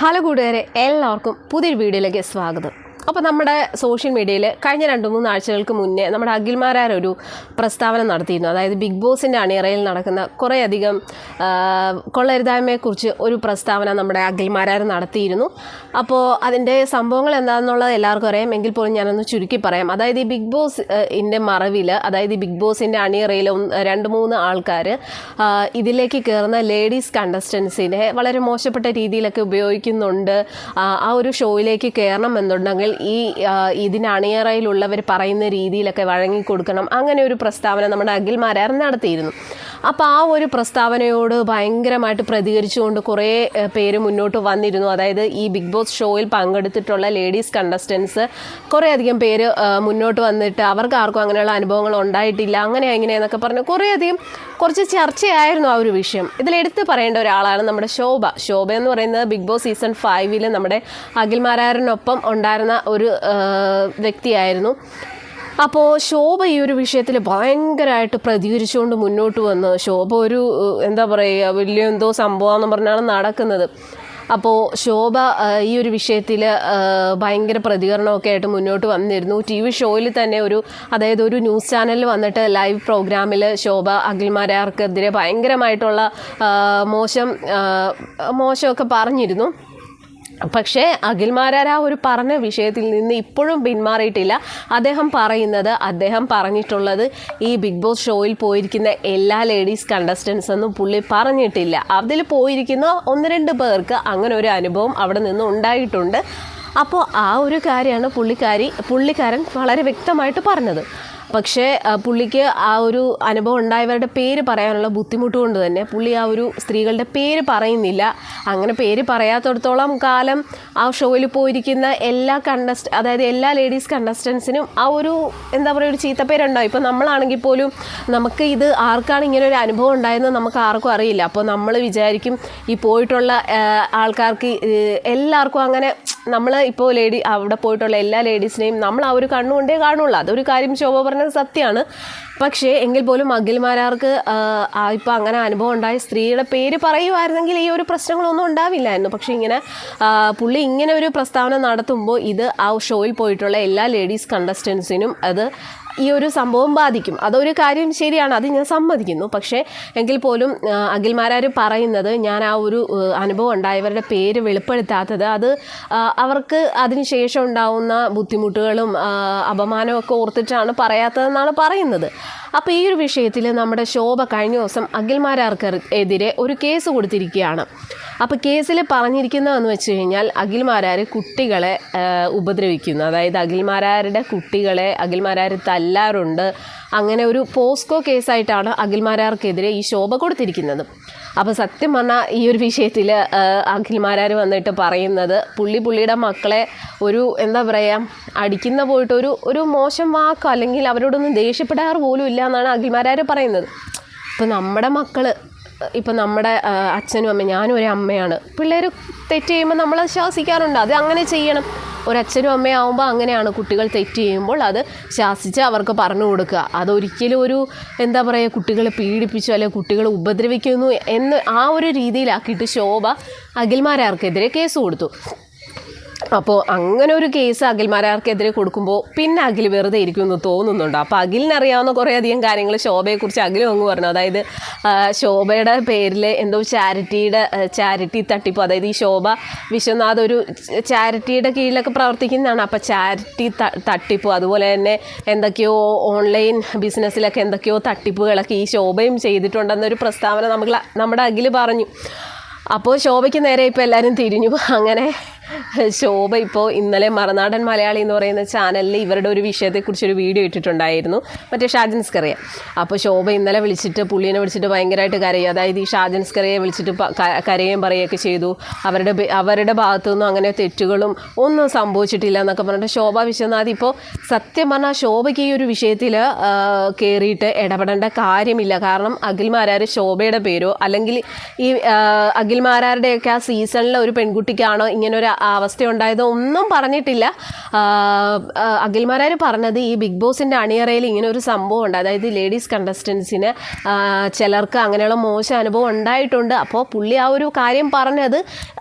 Hello കൂട്ടുകാരെ എല്ലാവർക്കും പുതിയൊരു വീഡിയോയിലേക്ക് സ്വാഗതം. അപ്പോൾ നമ്മുടെ സോഷ്യൽ മീഡിയയിൽ കഴിഞ്ഞ രണ്ട് മൂന്ന് ആഴ്ചകൾക്ക് മുന്നേ നമ്മുടെ അഖിൽമാരാർ ഒരു പ്രസ്താവന നടത്തിയിരുന്നു. അതായത് ബിഗ് ബോസിന്റെ അണിയറയിൽ നടക്കുന്ന കുറേയധികം കൊള്ളരുതായ്മയെക്കുറിച്ച് ഒരു പ്രസ്താവന നമ്മുടെ അഖിൽമാരാർ നടത്തിയിരുന്നു. അപ്പോൾ അതിന്റെ സംഭവങ്ങൾ എന്താണെന്നുള്ളത് എല്ലാവർക്കും അറിയാം. എങ്കിൽ പോലും ഞാനൊന്ന് ചുരുക്കി പറയാം. അതായത് ഈ ബിഗ് ബോസ് ഇന്റെ മറവിൽ അതായത് ഈ ബിഗ് ബോസിന്റെ അണിയറയിൽ രണ്ട് മൂന്ന് ആൾക്കാർ ഇതിലേക്ക് കയറുന്ന ലേഡീസ് കണ്ടസ്റ്റൻസിനെ വളരെ മോശപ്പെട്ട രീതിയിലൊക്കെ ഉപയോഗിക്കുന്നുണ്ട്. ആ ഒരു ഷോയിലേക്ക് കയറണം എന്നുണ്ടെങ്കിൽ ഈ ഇതിന് അണിയറയിലുള്ളവർ പറയുന്ന രീതിയിലൊക്കെ വഴങ്ങി കൊടുക്കണം. അങ്ങനെ ഒരു പ്രസ്താവന നമ്മുടെ അഖിൽ മാരാർ നടത്തിയിരുന്നു. അപ്പോൾ ആ ഒരു പ്രസ്താവനയോട് ഭയങ്കരമായിട്ട് പ്രതികരിച്ചുകൊണ്ട് കുറേ പേര് മുന്നോട്ട് വന്നിരുന്നു. അതായത് ഈ ബിഗ് ബോസ് ഷോയിൽ പങ്കെടുത്തിട്ടുള്ള ലേഡീസ് കണ്ടസ്റ്റൻസ് കുറേ അധികം പേര് മുന്നോട്ട് വന്നിട്ട് അവർക്ക് ആർക്കും അങ്ങനെയുള്ള അനുഭവങ്ങൾ ഉണ്ടായിട്ടില്ല അങ്ങനെ എങ്ങനെയെന്നൊക്കെ പറഞ്ഞ് കുറേയധികം കുറച്ച് ചർച്ചയായിരുന്നു ആ ഒരു വിഷയം. ഇതിൽ എടുത്തു പറയേണ്ട ഒരാളാണ് നമ്മുടെ ശോഭ. ശോഭ എന്ന് പറയുന്നത് ബിഗ് ബോസ് സീസൺ ഫൈവിൽ നമ്മുടെ അഖിൽ മാരാറിനൊപ്പം ഉണ്ടായിരുന്ന ഒരു വ്യക്തിയായിരുന്നു. അപ്പോൾ ശോഭ ഈ ഒരു വിഷയത്തിൽ ഭയങ്കരമായിട്ട് പ്രതികരിച്ചുകൊണ്ട് മുന്നോട്ട് വന്ന്. ശോഭ ഒരു എന്താ പറയുക വലിയ എന്തോ സംഭവമാണെന്ന് പറഞ്ഞാണ് നടക്കുന്നത്. അപ്പോൾ ശോഭ ഈ ഒരു വിഷയത്തിൽ ഭയങ്കര പ്രതികരണമൊക്കെ ആയിട്ട് മുന്നോട്ട് വന്നിരുന്നു. ടി വി ഷോയിൽ തന്നെ ഒരു അതായത് ഒരു ന്യൂസ് ചാനലിൽ വന്നിട്ട് ലൈവ് പ്രോഗ്രാമിൽ ശോഭ അഖിൽമാരാർക്കെതിരെ ഭയങ്കരമായിട്ടുള്ള മോശം മോശമൊക്കെ പറഞ്ഞിരുന്നു. പക്ഷേ അഖിൽമാരാർ ആ ഒരു പറഞ്ഞ വിഷയത്തിൽ നിന്ന് ഇപ്പോഴും പിന്മാറിയിട്ടില്ല. അദ്ദേഹം പറയുന്നത് അദ്ദേഹം പറഞ്ഞിട്ടുള്ളത് ഈ ബിഗ് ബോസ് ഷോയിൽ പോയിരിക്കുന്ന എല്ലാ ലേഡീസ് കണ്ടസ്റ്റൻസ് ഒന്നും പുള്ളി പറഞ്ഞിട്ടില്ല. അതിൽ പോയിരിക്കുന്ന ഒന്ന് രണ്ട് പേർക്ക് അങ്ങനെ ഒരു അനുഭവം അവിടെ നിന്ന് ഉണ്ടായിട്ടുണ്ട്. അപ്പോൾ ആ ഒരു കാര്യമാണ് പുള്ളിക്കാരി പുള്ളിക്കാരൻ വളരെ വ്യക്തമായിട്ട് പറഞ്ഞത്. പക്ഷേ പുള്ളിക്ക് ആ ഒരു അനുഭവം ഉണ്ടായവരുടെ പേര് പറയാനുള്ള ബുദ്ധിമുട്ട് കൊണ്ട് തന്നെ പുള്ളി ആ ഒരു സ്ത്രീകളുടെ പേര് പറയുന്നില്ല. അങ്ങനെ പേര് പറയാത്തടത്തോളം കാലം ആ ഷോയിൽ പോയിരിക്കുന്ന എല്ലാ കണ്ടസ്റ്റ് അതായത് എല്ലാ ലേഡീസ് കണ്ടസ്റ്റൻസിനും ആ ഒരു എന്താ പറയുക ഒരു ചീത്തപ്പേരുണ്ടാവും. ഇപ്പോൾ നമ്മളാണെങ്കിൽ പോലും നമുക്ക് ഇത് ആർക്കാണ് ഇങ്ങനെ ഒരു അനുഭവം ഉണ്ടായെന്ന് നമുക്ക് ആർക്കും അറിയില്ല. അപ്പോൾ നമ്മൾ വിചാരിക്കും ഈ പോയിട്ടുള്ള ആൾക്കാർക്ക് എല്ലാവർക്കും അങ്ങനെ നമ്മൾ ഇപ്പോൾ ലേഡി അവിടെ പോയിട്ടുള്ള എല്ലാ ലേഡീസിനെയും നമ്മൾ ആ ഒരു കണ്ണുകൊണ്ടേ കാണുള്ളൂ. അതൊരു കാര്യം ശോഭ പറഞ്ഞത് സത്യമാണ്. പക്ഷേ എങ്കിൽ പോലും അഖിൽമാരാർക്ക് ഇപ്പോൾ അങ്ങനെ അനുഭവം ഉണ്ടായ. സ്ത്രീയുടെ പേര് പറയുമായിരുന്നെങ്കിൽ ഈ ഒരു പ്രശ്നങ്ങളൊന്നും ഉണ്ടാവില്ലായിരുന്നു. പക്ഷേ ഇങ്ങനെ പുള്ളി ഇങ്ങനെ ഒരു പ്രസ്താവന നടത്തുമ്പോൾ ഇത് ആ ഷോയിൽ പോയിട്ടുള്ള എല്ലാ ലേഡീസ് കണ്ടസ്റ്റൻസിനും അത് ഈ ഒരു സംഭവം ബാധിക്കും. അതൊരു കാര്യം ശരിയാണ് അത് ഞാൻ സമ്മതിക്കുന്നു. പക്ഷേ എങ്കിൽ പോലും അഖിൽമാരാർ പറയുന്നത് ഞാൻ ആ ഒരു അനുഭവം ഉണ്ടായവരുടെ പേര് വെളിപ്പെടുത്താത്തത് അത് അവർക്ക് അതിനുശേഷം ഉണ്ടാവുന്ന ബുദ്ധിമുട്ടുകളും അപമാനമൊക്കെ ഓർത്തിട്ടാണ് പറയാത്തതെന്നാണ് പറയുന്നത്. അപ്പോൾ ഈ ഒരു വിഷയത്തിൽ നമ്മുടെ ശോഭ കഴിഞ്ഞ ദിവസം അഖിൽമാരാർക്ക് എതിരെ ഒരു കേസ് കൊടുത്തിരിക്കുകയാണ്. അപ്പോൾ കേസിൽ പറഞ്ഞിരിക്കുന്നതെന്ന് വെച്ച് കഴിഞ്ഞാൽ അഖിൽമാരാർ കുട്ടികളെ ഉപദ്രവിക്കുന്നു. അതായത് അഖിൽമാരാരുടെ കുട്ടികളെ അഖിൽമാരാർ തല്ലാറുണ്ട് അങ്ങനെ ഒരു പോസ്കോ കേസായിട്ടാണ് അഖിൽമാരാർക്കെതിരെ ഈ ശോഭ കൊടുത്തിരിക്കുന്നത്. അപ്പോൾ സത്യം പറഞ്ഞാൽ ഈ ഒരു വിഷയത്തിൽ അഖിൽമാരാർ വന്നിട്ട് പറയുന്നത് പുള്ളി പുള്ളിയുടെ മക്കളെ ഒരു എന്താ പറയുക അടിക്കുന്ന പോയിട്ട് ഒരു ഒരു മോശം വാക്കോ അല്ലെങ്കിൽ അവരോടൊന്നും ദേഷ്യപ്പെടാറ് പോലും ഇല്ല എന്നാണ് അഖിൽമാരാർ പറയുന്നത്. ഇപ്പോൾ നമ്മുടെ മക്കൾ ഇപ്പം നമ്മുടെ അച്ഛനും അമ്മയും ഞാനും ഒരു അമ്മയാണ്. പിള്ളേർ തെറ്റ് ചെയ്യുമ്പോൾ നമ്മൾ ശാസിക്കാറുണ്ട്. അത് അങ്ങനെ ചെയ്യണം. ഒരച്ഛനും അമ്മയും അങ്ങനെയാണ് കുട്ടികൾ തെറ്റ് ചെയ്യുമ്പോൾ അത് ശാസിച്ച് അവർക്ക് പറഞ്ഞു കൊടുക്കുക. അതൊരിക്കലും ഒരു എന്താ പറയുക കുട്ടികളെ പീഡിപ്പിച്ചു അല്ലെങ്കിൽ കുട്ടികളെ ഉപദ്രവിക്കുന്നു എന്ന് ആ ഒരു രീതിയിലാക്കിയിട്ട് ശോഭ അഖിൽമാരാർക്കെതിരെ കേസ് കൊടുത്തു. അപ്പോൾ അങ്ങനെ ഒരു കേസ് അഖിൽമാരാർക്കെതിരെ കൊടുക്കുമ്പോൾ പിന്നെ അഖിൽ വെറുതെ ഇരിക്കുമെന്ന് തോന്നുന്നുണ്ട്. അപ്പോൾ അഖിലിനറിയാവുന്ന കുറേയധികം കാര്യങ്ങൾ ശോഭയെക്കുറിച്ച് അഖിലും അങ്ങ് പറഞ്ഞു. അതായത് ശോഭയുടെ പേരിൽ എന്തോ ചാരിറ്റിയുടെ ചാരിറ്റി തട്ടിപ്പ് അതായത് ഈ ശോഭ വിശ്വനാഥ് ഒരു ചാരിറ്റിയുടെ കീഴിലൊക്കെ പ്രവർത്തിക്കുന്നതാണ്. അപ്പോൾ ചാരിറ്റി തട്ടിപ്പ് അതുപോലെ തന്നെ എന്തൊക്കെയോ ഓൺലൈൻ ബിസിനസ്സിലൊക്കെ എന്തൊക്കെയോ തട്ടിപ്പുകളൊക്കെ ഈ ശോഭയും ചെയ്തിട്ടുണ്ടെന്നൊരു പ്രസ്താവന നമ്മൾ നമ്മുടെ അഖിൽ പറഞ്ഞു. അപ്പോൾ ശോഭയ്ക്ക് നേരെ ഇപ്പോൾ എല്ലാവരും തിരിഞ്ഞു. അങ്ങനെ ശോഭ ഇപ്പോൾ ഇന്നലെ മറുനാടൻ മലയാളി എന്ന് പറയുന്ന ചാനലിൽ ഇവരുടെ ഒരു വിഷയത്തെക്കുറിച്ചൊരു വീഡിയോ ഇട്ടിട്ടുണ്ടായിരുന്നു. മറ്റേ ഷാജൻസ്കറിയ അപ്പോൾ ശോഭ ഇന്നലെ വിളിച്ചിട്ട് പുള്ളീനെ വിളിച്ചിട്ട് ഭയങ്കരമായിട്ട് കരയും. അതായത് ഈ ഷാജൻസ്കറിയെ വിളിച്ചിട്ട് കരയുകയും പറയുകയൊക്കെ ചെയ്തു. അവരുടെ അവരുടെ ഭാഗത്തു നിന്നും അങ്ങനെ തെറ്റുകളും ഒന്നും സംഭവിച്ചിട്ടില്ല എന്നൊക്കെ പറഞ്ഞിട്ട് ശോഭ വിശ്വനാഥ് ഇപ്പോൾ സത്യം പറഞ്ഞാൽ ശോഭയ്ക്ക് ഈ ഒരു വിഷയത്തിൽ കയറിയിട്ട് ഇടപെടേണ്ട കാര്യമില്ല. കാരണം അഖിൽമാരാർ ശോഭയുടെ പേരോ അല്ലെങ്കിൽ ഈ അഖിൽമാരാരുടെയൊക്കെ ആ സീസണിലെ ഒരു പെൺകുട്ടിക്കാണോ ഇങ്ങനെ ഒരു അവസ്ഥയുണ്ടായതോ ഒന്നും പറഞ്ഞിട്ടില്ല. അഖിൽമാരാർ പറഞ്ഞത് ഈ ബിഗ് ബോസിന്റെ അണിയറയിൽ ഇങ്ങനെ ഒരു സംഭവം ഉണ്ട് അതായത് ലേഡീസ് കണ്ടസ്റ്റൻസിന് ചിലർക്ക് അങ്ങനെയുള്ള മോശം അനുഭവം ഉണ്ടായിട്ടുണ്ട്. അപ്പോൾ പുള്ളി ആ ഒരു കാര്യം പറഞ്ഞത്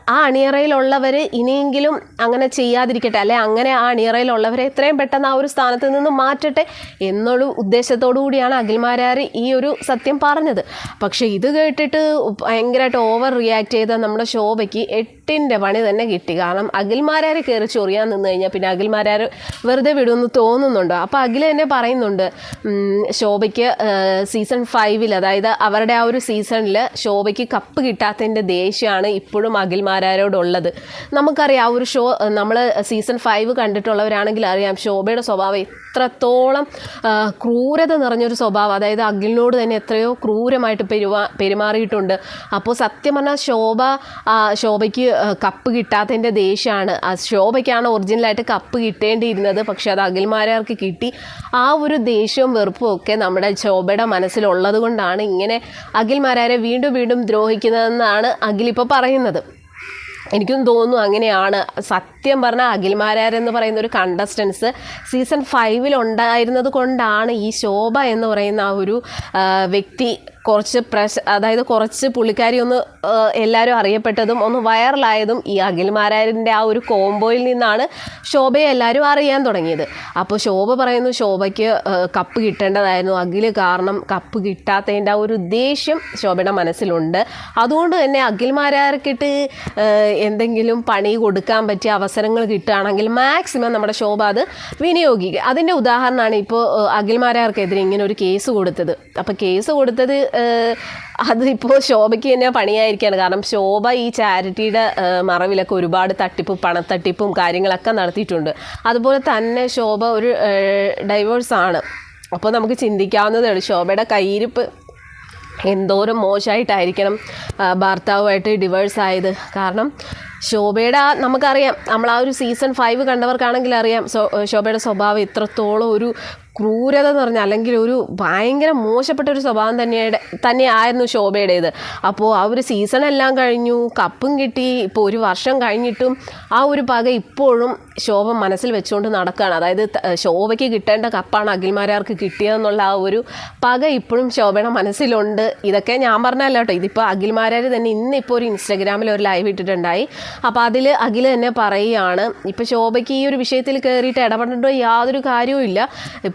ആ അണിയറയിലുള്ളവർ ഇനിയെങ്കിലും അങ്ങനെ ചെയ്യാതിരിക്കട്ടെ അല്ലെ അങ്ങനെ ആ അണിയറയിലുള്ളവരെ എത്രയും പെട്ടെന്ന് ആ ഒരു സ്ഥാനത്ത് നിന്ന് മാറ്റട്ടെ എന്നുള്ള ഉദ്ദേശത്തോടു കൂടിയാണ് അഖിൽമാരാർ ഈ ഒരു സത്യം പറഞ്ഞത്. പക്ഷേ ഇത് കേട്ടിട്ട് ഭയങ്കരമായിട്ട് ഓവർ റിയാക്ട് ചെയ്ത നമ്മുടെ ശോഭയ്ക്ക് എട്ടിന്റെ പണി തന്നെ കിട്ടി. കാരണം അഖിൽമാരാർ കയറി ചൊറിയാൻ നിന്ന് കഴിഞ്ഞാൽ പിന്നെ അഖിൽമാരാർ വെറുതെ വിടുമെന്ന് തോന്നുന്നുണ്ട്. അപ്പോൾ അഖിൽ തന്നെ പറയുന്നുണ്ട് ശോഭയ്ക്ക് സീസൺ ഫൈവിൽ അതായത് അവരുടെ ആ ഒരു സീസണിൽ ശോഭയ്ക്ക് കപ്പ് കിട്ടാത്തതിന്റെ ദേഷ്യമാണ് ഇപ്പോഴും അഖിൽമാരാരോടുള്ളത്. നമുക്കറിയാം ആ ഒരു ഷോ നമ്മൾ സീസൺ ഫൈവ് കണ്ടിട്ടുള്ളവരാണെങ്കിൽ അറിയാം ശോഭയുടെ സ്വഭാവം എത്രത്തോളം ക്രൂരത നിറഞ്ഞൊരു സ്വഭാവം. അതായത് അഖിലിനോട് തന്നെ എത്രയോ ക്രൂരമായിട്ട് പെരുമാ പെരുമാറിയിട്ടുണ്ട്. അപ്പോൾ സത്യം പറഞ്ഞാൽ ശോഭ ശോഭയ്ക്ക് കപ്പ് കിട്ടാത്തതിന്റെ ദേഷ്യമാണ്. ശോഭയ്ക്കാണ് ഒറിജിനലായിട്ട് കപ്പ് കിട്ടേണ്ടിയിരുന്നത്. പക്ഷേ അത് അഖിൽമാരാർക്ക് കിട്ടി. ആ ഒരു ദേഷ്യവും വെറുപ്പും ഒക്കെ നമ്മുടെ ശോഭയുടെ മനസ്സിലുള്ളത് കൊണ്ടാണ് ഇങ്ങനെ അഖിൽമാരാരെ വീണ്ടും വീണ്ടും ദ്രോഹിക്കുന്നതെന്നാണ് അഖിൽ ഇപ്പോൾ പറയുന്നത്. എനിക്കും തോന്നുന്നു അങ്ങനെയാണ് സത്യം പറഞ്ഞാൽ അഖിൽമാരാരെന്ന് പറയുന്ന ഒരു കണ്ടസ്റ്റൻസ് സീസൺ ഫൈവിൽ ഉണ്ടായിരുന്നത് കൊണ്ടാണ് ഈ ശോഭ എന്ന് പറയുന്ന ആ ഒരു വ്യക്തി കുറച്ച് പ്രശ അതായത് കുറച്ച് പുള്ളിക്കാരി ഒന്ന് എല്ലാവരും അറിയപ്പെട്ടതും ഒന്ന് വൈറലായതും ഈ അഖിൽമാരാരിന്റെ ആ ഒരു കോംബോയിൽ നിന്നാണ് ശോഭയെ എല്ലാവരും അറിയാൻ തുടങ്ങിയത്. അപ്പോൾ ശോഭ പറയുന്നു ശോഭയ്ക്ക് കപ്പ് കിട്ടേണ്ടതായിരുന്നു. അഖിൽ കാരണം കപ്പ് കിട്ടാത്തതിന്റെ ആ ഒരു ദേഷ്യം ശോഭയുടെ മനസ്സിലുണ്ട്. അതുകൊണ്ട് തന്നെ അഖിൽമാരാർക്കിട്ട് എന്തെങ്കിലും പണി കൊടുക്കാൻ പറ്റിയ അവസരങ്ങൾ കിട്ടുകയാണെങ്കിൽ മാക്സിമം നമ്മുടെ ശോഭ അത് വിനിയോഗിക്കുക അതിന്റെ ഉദാഹരണമാണ് ഇപ്പോൾ അഖിൽമാരാർക്കെതിരെ ഇങ്ങനെ ഒരു കേസ് കൊടുത്തത്. അപ്പോൾ കേസ് കൊടുത്തത് അതിപ്പോൾ ശോഭയ്ക്ക് തന്നെ പണിയായിരിക്കുകയാണ്. കാരണം ശോഭ ഈ ചാരിറ്റിയുടെ മറവിലൊക്കെ ഒരുപാട് തട്ടിപ്പും പണത്തട്ടിപ്പും കാര്യങ്ങളൊക്കെ നടത്തിയിട്ടുണ്ട്. അതുപോലെ തന്നെ ശോഭ ഒരു ഡൈവേഴ്സാണ് അപ്പോൾ നമുക്ക് ചിന്തിക്കാവുന്നതേ ഉള്ളൂ ശോഭയുടെ കയ്യിരിപ്പ് എന്തോരം മോശമായിട്ടായിരിക്കണം ഭർത്താവുമായിട്ട് ഡിവേഴ്സ് ആയത്. കാരണം ശോഭയുടെ നമുക്കറിയാം. നമ്മൾ ആ ഒരു സീസൺ ഫൈവ് കണ്ടവർക്കാണെങ്കിൽ അറിയാം ശോഭയുടെ സ്വഭാവം ഇത്രത്തോളം ഒരു ക്രൂരത എന്ന് പറഞ്ഞാൽ അല്ലെങ്കിൽ ഒരു ഭയങ്കര മോശപ്പെട്ട ഒരു സ്വഭാവം തന്നെയുടെ തന്നെയായിരുന്നു ശോഭയുടേത്. അപ്പോൾ ആ ഒരു സീസൺ എല്ലാം കഴിഞ്ഞു കപ്പും കിട്ടി ഇപ്പോൾ ഒരു വർഷം കഴിഞ്ഞിട്ടും ആ ഒരു പക ഇപ്പോഴും ശോഭ മനസ്സിൽ വെച്ചുകൊണ്ട് നടക്കുകയാണ് അതായത് ശോഭയ്ക്ക് കിട്ടേണ്ട കപ്പാണ് അഖിൽമാരാർക്ക് കിട്ടിയതെന്നുള്ള ആ ഒരു പക ഇപ്പോഴും ശോഭയുടെ മനസ്സിലുണ്ട്. ഇതൊക്കെ ഞാൻ പറഞ്ഞല്ല കേട്ടോ. ഇതിപ്പോൾ അഖിൽമാരാർ തന്നെ ഇന്നിപ്പോൾ ഒരു ഇൻസ്റ്റാഗ്രാമിൽ ഒരു ലൈവ് ഇട്ടിട്ടുണ്ടായി. അപ്പോൾ അതിൽ അഖിൽ തന്നെ പറയുകയാണ് ഇപ്പോൾ ശോഭയ്ക്ക് ഈ ഒരു വിഷയത്തിൽ കയറിയിട്ട് ഇടപെടേണ്ട യാതൊരു കാര്യവും ഇല്ല.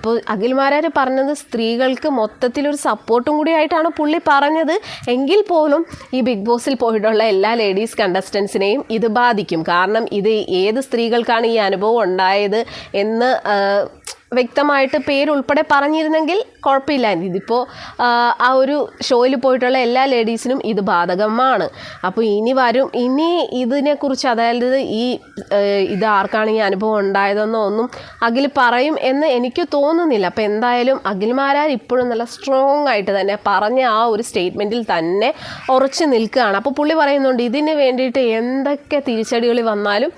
ഇപ്പോൾ അഖിൽമാരാർ പറഞ്ഞത് സ്ത്രീകൾക്ക് മൊത്തത്തിലൊരു സപ്പോർട്ടും കൂടി ആയിട്ടാണ് പുള്ളി പറഞ്ഞത്. എങ്കിൽ പോലും ഈ ബിഗ് ബോസിൽ പോയിട്ടുള്ള എല്ലാ ലേഡീസ് കണ്ടസ്റ്റൻസിനെയും ഇത് ബാധിക്കും. കാരണം ഇത് ഏത് സ്ത്രീകൾക്കാണ് ഈ അനുഭവം ഉണ്ടായത് എന്ന് വ്യക്തമായിട്ട് പേരുൾപ്പെടെ പറഞ്ഞിരുന്നെങ്കിൽ കുഴപ്പമില്ലായിരുന്നു. ഇതിപ്പോൾ ആ ഒരു ഷോയിൽ പോയിട്ടുള്ള എല്ലാ ലേഡീസിനും ഇത് ബാധകമാണ്. അപ്പോൾ ഇനി വരും. ഇനി ഇതിനെക്കുറിച്ച് അതായത് ഈ ഇത് ആർക്കാണ് ഈ അനുഭവം ഉണ്ടായതെന്നോ ഒന്നും അഖിൽ പറയും എന്ന് എനിക്ക് തോന്നുന്നില്ല. അപ്പോൾ എന്തായാലും അഖിൽമാരാർ ഇപ്പോഴും നല്ല സ്ട്രോങ് ആയിട്ട് തന്നെ പറഞ്ഞ ആ ഒരു സ്റ്റേറ്റ്മെന്റിൽ തന്നെ ഉറച്ചു നിൽക്കുകയാണ്. അപ്പോൾ പുള്ളി പറയുന്നുണ്ട് ഇതിന് വേണ്ടിയിട്ട് എന്തൊക്കെ തിരിച്ചടികൾ വന്നാലും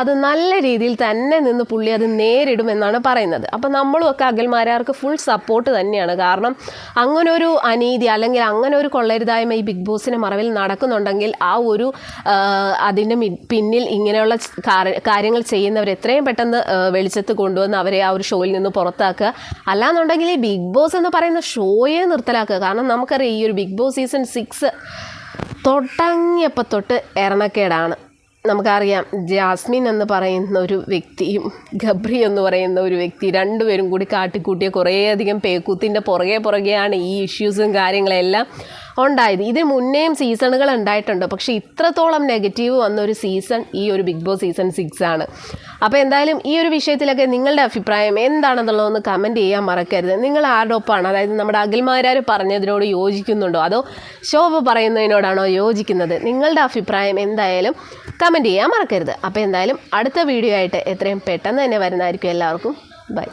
അത് നല്ല രീതിയിൽ തന്നെ നിന്ന് പുള്ളി അത് നേരിടുമെന്നാണ് പറയുന്നത്. അപ്പോൾ നമ്മളും ഒക്കെ അഖിൽമാരാർക്ക് ഫുൾ സപ്പോർട്ട് തന്നെയാണ്. കാരണം അങ്ങനെ ഒരു അനീതി അല്ലെങ്കിൽ അങ്ങനെ ഒരു കൊള്ളരുതായ്മ ഈ ബിഗ് ബോസിന് മറവിൽ നടക്കുന്നുണ്ടെങ്കിൽ ആ ഒരു അതിന്റെ പിന്നിൽ ഇങ്ങനെയുള്ള കാര്യങ്ങൾ ചെയ്യുന്നവർ എത്രയും പെട്ടെന്ന് വെളിച്ചത്ത് കൊണ്ടുവന്ന് അവരെ ആ ഒരു ഷോയിൽ നിന്ന് പുറത്താക്കുക. അല്ലാന്നുണ്ടെങ്കിൽ ഈ ബിഗ് ബോസ് എന്ന് പറയുന്ന ഷോയെ നിർത്തലാക്കുക. കാരണം നമുക്കറിയാം ഈ ഒരു ബിഗ് ബോസ് സീസൺ സിക്സ് തൊട്ടങ്ങിയപ്പോൾ തൊട്ട് എറണക്കേടാണ്. നമുക്കറിയാം ജാസ്മിൻ എന്ന് പറയുന്ന ഒരു വ്യക്തിയും ഗബ്രി എന്ന് പറയുന്ന ഒരു വ്യക്തി രണ്ടുപേരും കൂടി കാട്ടിക്കൂട്ടിയ കുറേയധികം പേക്കൂത്തിന്റെ പുറകെ പുറകെയാണ് ഈ ഇഷ്യൂസും കാര്യങ്ങളെല്ലാം ഉണ്ടായത്. ഇതിന് മുന്നേയും സീസണുകൾ ഉണ്ടായിട്ടുണ്ട്. പക്ഷേ ഇത്രത്തോളം നെഗറ്റീവ് വന്നൊരു സീസൺ ഈ ഒരു ബിഗ് ബോസ് സീസൺ സിക്സ് ആണ്. അപ്പോൾ എന്തായാലും ഈ ഒരു വിഷയത്തിലൊക്കെ നിങ്ങളുടെ അഭിപ്രായം എന്താണെന്നുള്ളതൊന്ന് കമന്റ് ചെയ്യാൻ മറക്കരുത്. നിങ്ങൾ ആരുടെ ഒപ്പമാണ് അതായത് നമ്മുടെ അഖിൽമാരാർ പറഞ്ഞതിനോട് യോജിക്കുന്നുണ്ടോ? അതോ ശോഭ പറയുന്നതിനോടാണോ യോജിക്കുന്നത്? നിങ്ങളുടെ അഭിപ്രായം എന്തായാലും കമന്റ് ചെയ്യാൻ മറക്കരുത്. അപ്പോൾ എന്തായാലും അടുത്ത വീഡിയോ ആയിട്ട് എത്രയും പെട്ടെന്ന് തന്നെ വരുന്നതായിരിക്കും എല്ലാവർക്കും. ബൈ